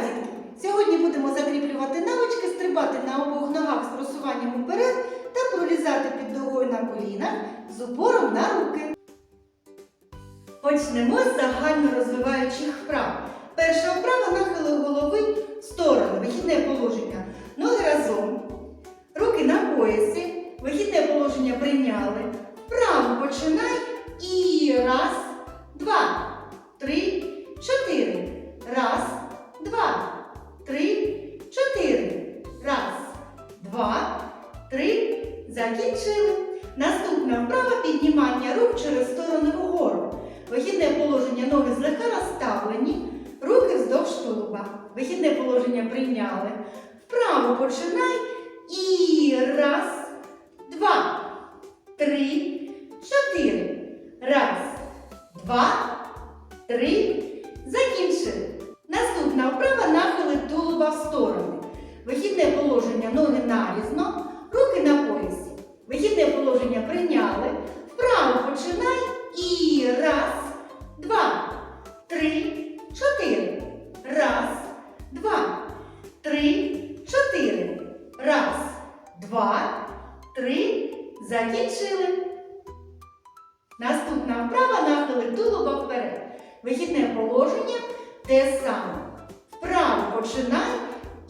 дітки! Сьогодні будемо закріплювати навички, стрибати на обох ногах з просуванням уперед та пролізати під ногою на колінах з упором на руки. Почнемо з загально розвиваючих вправ. Перша вправа нахили голови в сторону, вихідне положення. Ноги разом, руки на поясі, вихідне положення прийняли. Вправо починай і раз, два, три, чотири. Раз, два, три, чотири. Раз, два, три. Закінчили. Наступна вправа піднімання рук через сторони вгору. Вихідне положення ноги злегка розставлені, руки вздовж тулуба. Вихідне положення прийняли. Вправо починай. І раз, два, три, чотири. Раз, два, три. Закінчили. Наступна вправа нахили тулуба в сторони. Вихідне положення ноги нарізно, руки на поясі. Вихідне положення прийняли. Вправо починай. І раз, два, три, чотири. Раз, два, три, чотири. Раз, два, три. Закінчили. Наступна вправа нахили тулуба вперед. Вихідне положення те саме. Вправо починай.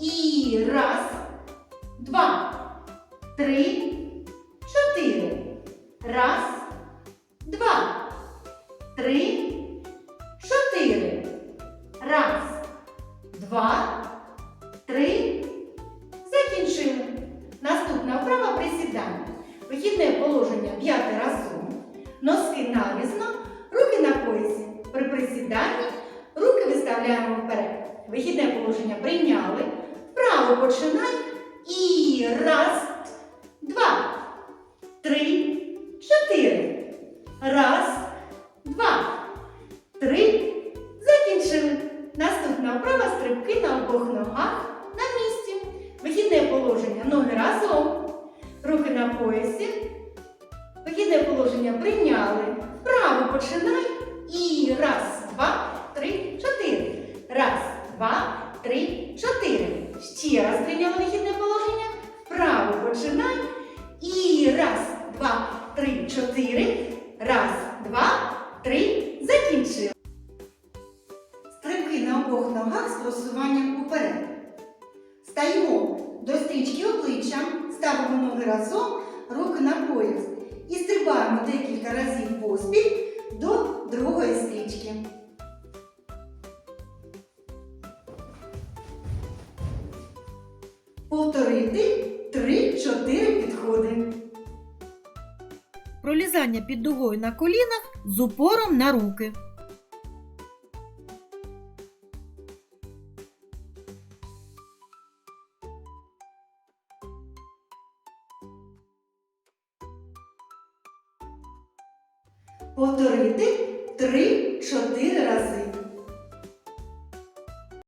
І раз, два, три, чотири. Раз, два, три, чотири. Раз, два, три. Закінчили. Наступна вправа присідання. Вихідне положення п'яти разом. Носки нарізно, руки на поясі. При присіданні руки виставляємо вперед. Вихідне положення прийняли. Вправо починай. І раз, два, три, чотири. Раз, два, три. Закінчили. Наступна вправа стрибки на обох ногах на місці. Вихідне положення ноги разом. Руки на поясі. Вихідне положення прийняли. Вправо починай. І раз, два, три, чотири. Раз, два, три, чотири. Ще раз прийняли вихідне положення. Вправо починай. І раз, два, три, чотири. Раз, два, три. Закінчили. Стрибки на обох ногах з просуванням уперед. Стаємо до стрічки обличчям, ставимо ноги разом, руки на пояс. І стрибаємо декілька разів поспіль до другої стрічки. Повторити 3-4 підходи. Пролізання під дугою на колінах з упором на руки. Повторити 3-4 рази.